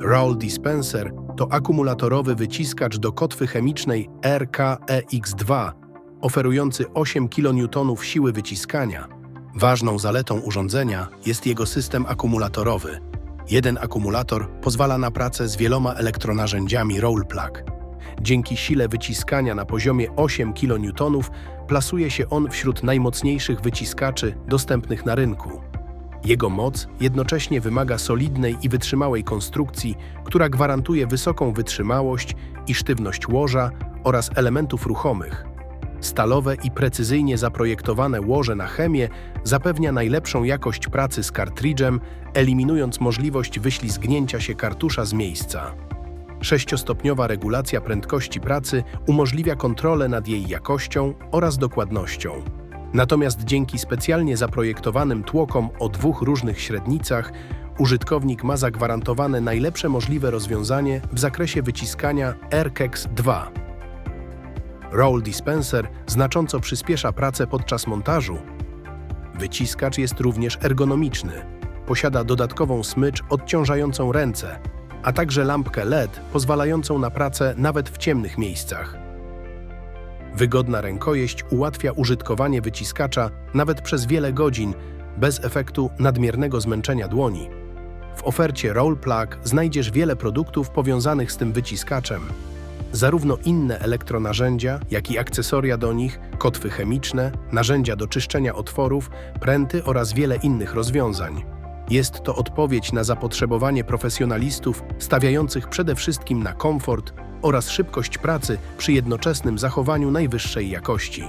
Roll Dispenser to akumulatorowy wyciskacz do kotwy chemicznej RKEX2, oferujący 8 kN siły wyciskania. Ważną zaletą urządzenia jest jego system akumulatorowy. Jeden akumulator pozwala na pracę z wieloma elektronarzędziami Roll Plug. Dzięki sile wyciskania na poziomie 8 kN plasuje się on wśród najmocniejszych wyciskaczy dostępnych na rynku. Jego moc jednocześnie wymaga solidnej i wytrzymałej konstrukcji, która gwarantuje wysoką wytrzymałość i sztywność łoża oraz elementów ruchomych. Stalowe i precyzyjnie zaprojektowane łoże na chemię zapewnia najlepszą jakość pracy z kartridżem, eliminując możliwość wyślizgnięcia się kartusza z miejsca. Sześciostopniowa regulacja prędkości pracy umożliwia kontrolę nad jej jakością oraz dokładnością. Natomiast dzięki specjalnie zaprojektowanym tłokom o dwóch różnych średnicach, użytkownik ma zagwarantowane najlepsze możliwe rozwiązanie w zakresie wyciskania RKEX 2. Roll Dispenser znacząco przyspiesza pracę podczas montażu. Wyciskacz jest również ergonomiczny. Posiada dodatkową smycz odciążającą ręce, a także lampkę LED pozwalającą na pracę nawet w ciemnych miejscach. Wygodna rękojeść ułatwia użytkowanie wyciskacza nawet przez wiele godzin bez efektu nadmiernego zmęczenia dłoni. W ofercie Roll Plug znajdziesz wiele produktów powiązanych z tym wyciskaczem. Zarówno inne elektronarzędzia, jak i akcesoria do nich, kotwy chemiczne, narzędzia do czyszczenia otworów, pręty oraz wiele innych rozwiązań. Jest to odpowiedź na zapotrzebowanie profesjonalistów stawiających przede wszystkim na komfort oraz szybkość pracy przy jednoczesnym zachowaniu najwyższej jakości.